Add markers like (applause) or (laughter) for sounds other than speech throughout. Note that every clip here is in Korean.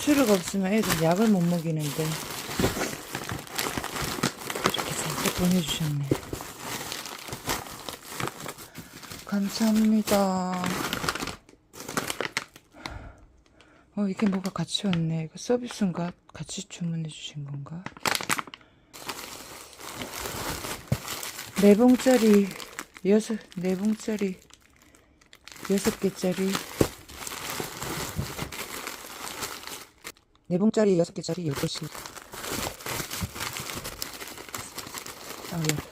추루가 없으면 애들 약을 못 먹이는데 이렇게 살짝 보내주셨네. 감사합니다. 어, 이게 뭐가 같이 왔네. 이거 서비스인가? 같이 주문해 주신 건가? 네 봉짜리, 여섯, 네 봉짜리, 여섯 개짜리, 봉짜리, 여섯 개짜리, 열 개씩. 아, 예.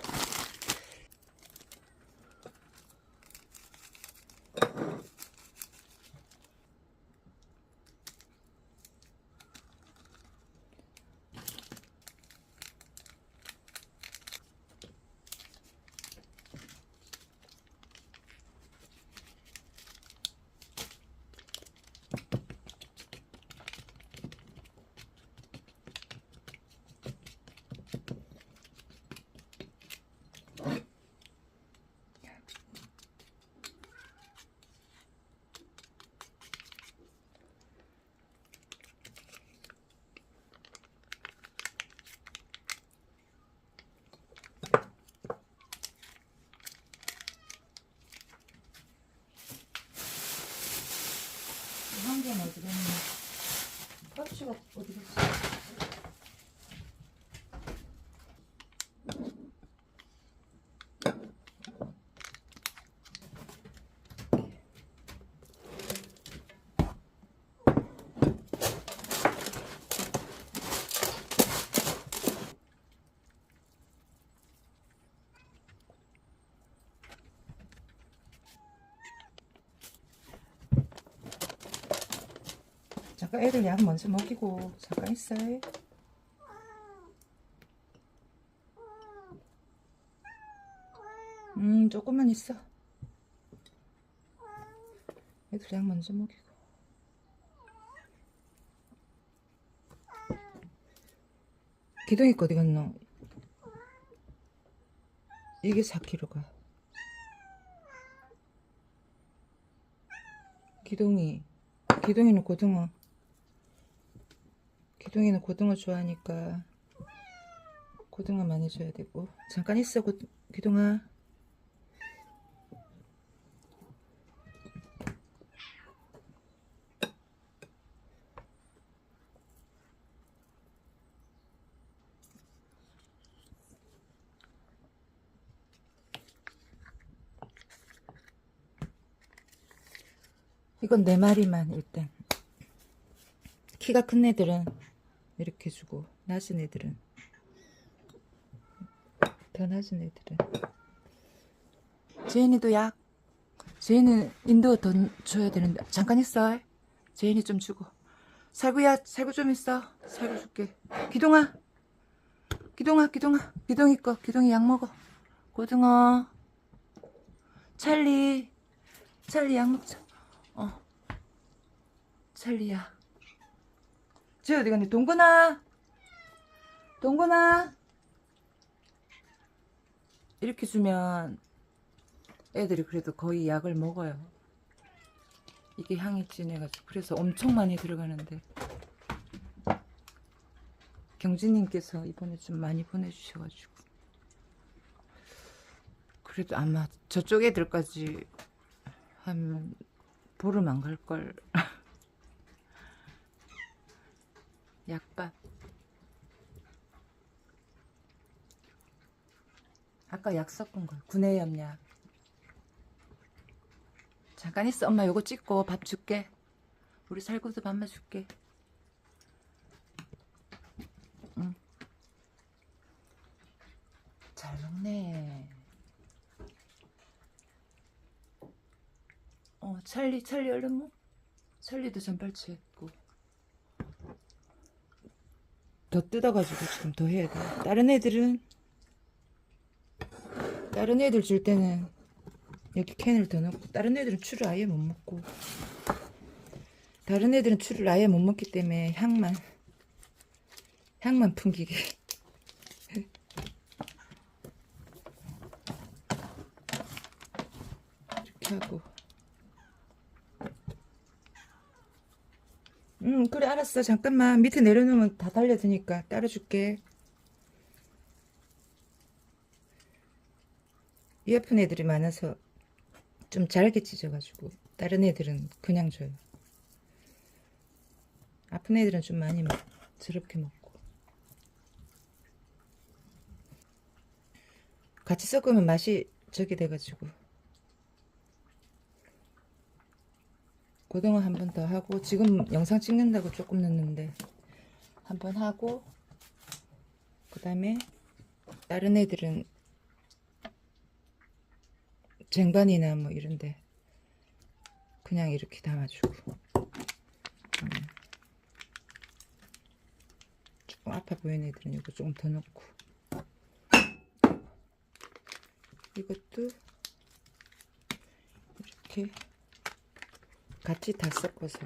한 개는 어디 갔니? 껍치가 어디 갔어? 잠깐 애들 약 먼저 먹이고 잠깐 있어요. 음 조금만 있어. 애들 약 먼저 먹이고. 기둥이 거 어디 갔노? 이게 4kg가. 기둥이. 기둥이는 고등어. 기둥이는 고등어 좋아하니까 고등어 많이 줘야 되고. 잠깐 있어 고, 기둥아. 이건 네 마리만 일단. 키가 큰 애들은 이렇게 주고 낮은 애들은. 더 낮은 애들은. 제인이도 약. 제인은 인도 더 줘야 되는데. 잠깐 있어. 제인이 좀 주고. 살구야 살구 좀 있어. 살구 줄게. 기동아. 기동아 기동아. 기동이 거 기동이 약 먹어. 고등어. 찰리. 찰리 약 먹자. 어. 찰리야 쟤 어디 갔니? 동근아! 동근아! 이렇게 주면 애들이 그래도 거의 약을 먹어요. 이게 향이 진해가지고. 그래서 엄청 많이 들어가는데. 경진님께서 이번에 좀 많이 보내주셔가지고. 그래도 아마 저쪽 애들까지 하면 보름 안 갈 걸. 약밥. 아까 약 섞은 거. 구내염약. 잠깐 있어. 엄마 요거 찍고 밥 줄게. 우리 살구도 밥만 줄게. 응. 잘 먹네. 어, 찰리, 찰리 얼른 먹. 찰리도 전발치 했고. 더 뜯어가지고 지금 더 해야 돼. 다른 애들은 다른 애들 줄 때는 여기 캔을 더 넣고 다른 애들은 추를 아예 못 먹고 다른 애들은 추를 아예 못 먹기 때문에 향만 향만 풍기게 (laughs) 이렇게 하고 응, 그래, 알았어. 잠깐만. 밑에 내려놓으면 다 달려드니까 따라줄게. 이 아픈 애들이 많아서 좀 잘게 찢어가지고 다른 애들은 그냥 줘요. 아픈 애들은 좀 많이 먹, 저렇게 먹고. 같이 섞으면 맛이 저기 돼가지고. 고등어 한 번 더 하고 지금 영상 찍는다고 조금 넣는데 한 번 하고 그 다음에 다른 애들은 쟁반이나 뭐 이런데 그냥 이렇게 담아주고 음. 조금 아파 보이는 애들은 이거 조금 더 넣고 이것도 이렇게 같이 다 섞어서.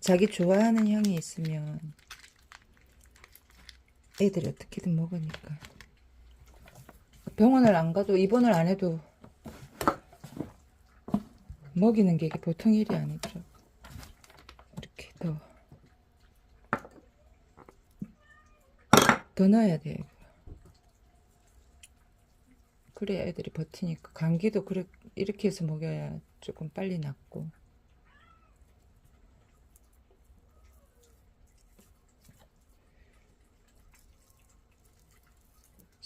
자기 좋아하는 향이 있으면 애들이 어떻게든 먹으니까. 병원을 안 가도 입원을 안 해도 먹이는 게 보통 일이 아니더라고 이렇게 더 더 넣어야 돼 그래야 애들이 버티니까. 감기도 그래 이렇게 해서 먹여야 조금 빨리 낫고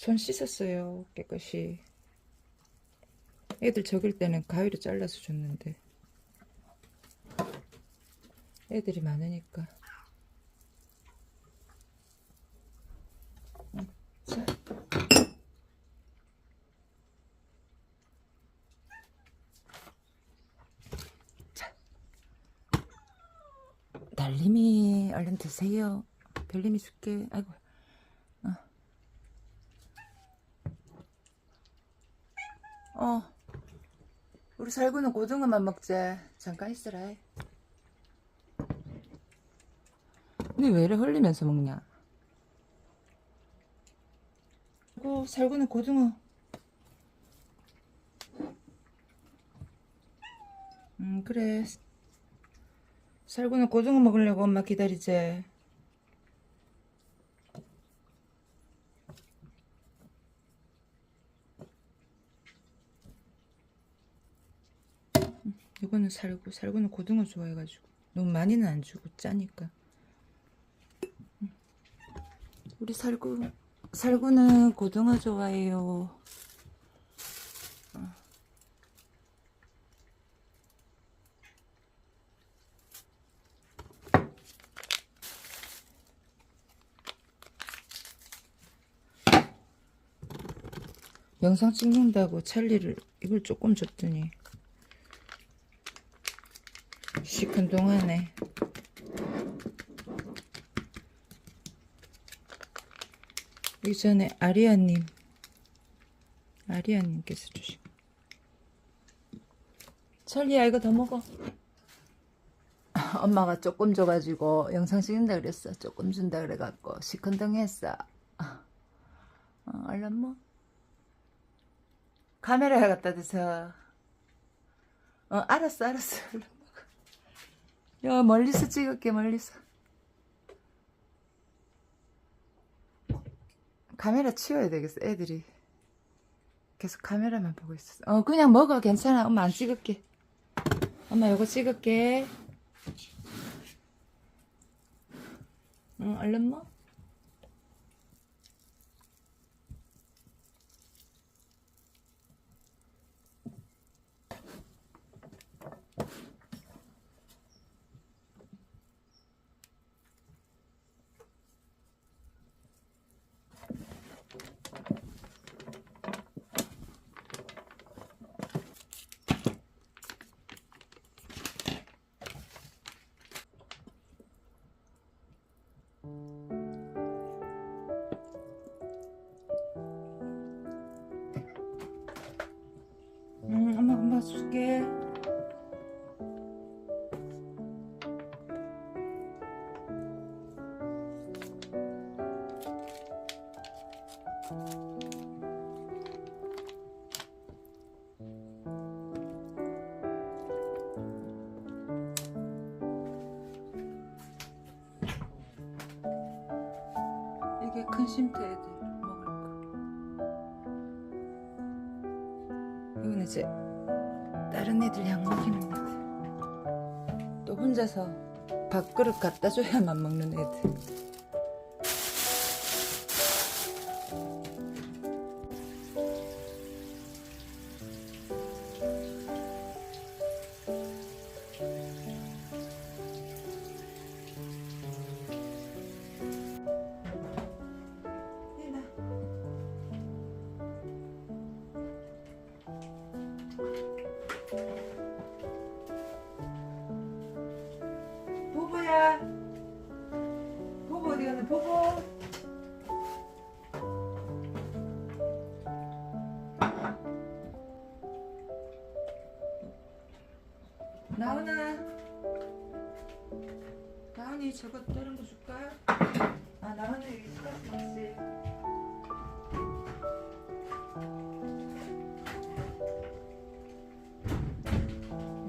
손 씻었어요 깨끗이. 애들 적을 때는 가위로 잘라서 줬는데. 애들이 많으니까. 응, 자. 자. 달님이 얼른 드세요. 별님이 줄게. 아이고 어. 우리 살구는 고등어만 먹재. 잠깐 있으라. 근데 왜 이래 흘리면서 먹냐? 어, 살구는 고등어. 음, 그래. 살구는 고등어 먹으려고 엄마 기다리재. 이거는 살구, 살구는 고등어 좋아해가지고 너무 많이는 안 주고 짜니까. 우리 살구, 살구는 고등어 좋아해요. 어. 영상 찍는다고 찰리를 이걸 조금 줬더니 시큰 동안에. 이전에 아리아님 아리아님께서 주신 찰리야 이거 더 먹어. (laughs) 엄마가 조금 줘가지고 영상 찍는다 그랬어. 조금 준다 그래갖고 시큰둥했어. (laughs) 어, 얼른 뭐 카메라에 갖다 대서. 어 알았어 알았어. (laughs) 얼른 야 멀리서 찍을게 멀리서. 카메라 치워야 되겠어 애들이. 계속 카메라만 보고 있었어 어 그냥 먹어 괜찮아. 엄마 안 찍을게. 엄마 요거 찍을게. 응 얼른 먹 저기 큰 쉼터 애들 먹을 거. 이건 이제 다른 애들 약 먹이는 애들. 또 혼자서 밥그릇 갖다 줘야만 먹는 애들. 나오나? 나은이 저거 다른 거 줄까? 아 나은이 여기 스카스 맛이.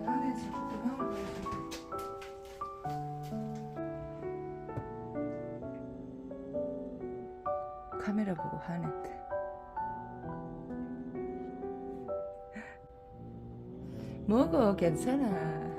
나은이 저거 그만 보여줘. 카메라 보고 화냈대. 먹어 괜찮아.